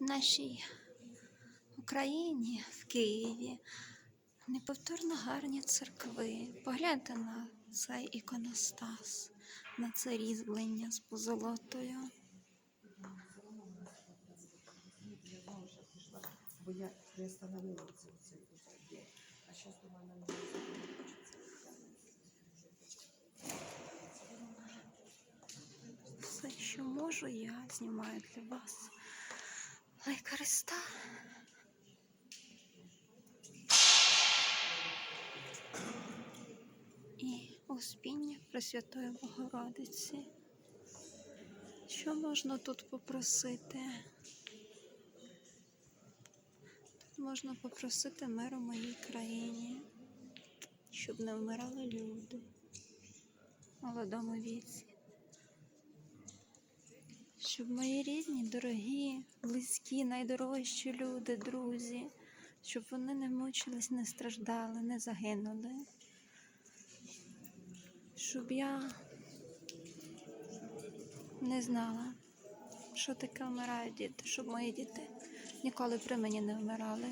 в нашій Україні, в Києві, неповторно гарні церкви. Погляньте на цей іконостас, на це різьблення з позолотою. Бо я приостановила це є. А зараз думаю, нам не Все, що можу, я знімаю для вас. Лайк Христа. І успіння Пресвятої Богородиці. Що можна тут попросити? Тут можна попросити миру моїй країні, щоб не вмирали люди в молодому віці щоб мої рідні, дорогі, близькі, найдорожчі люди, друзі, щоб вони не мучились, не страждали, не загинули. Щоб я не знала, що таке вмирають діти, щоб мої діти ніколи при мені не вмирали.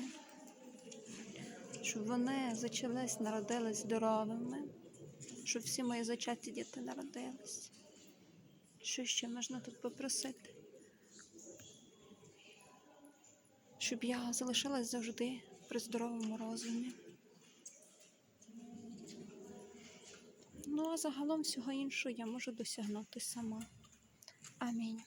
Щоб вони зачались, народились здоровими, щоб всі мої зачаті діти народились. Що ще можна тут попросити? Щоб я залишалась завжди при здоровому розумі. Ну, а загалом всього іншого я можу досягнути сама. Амінь.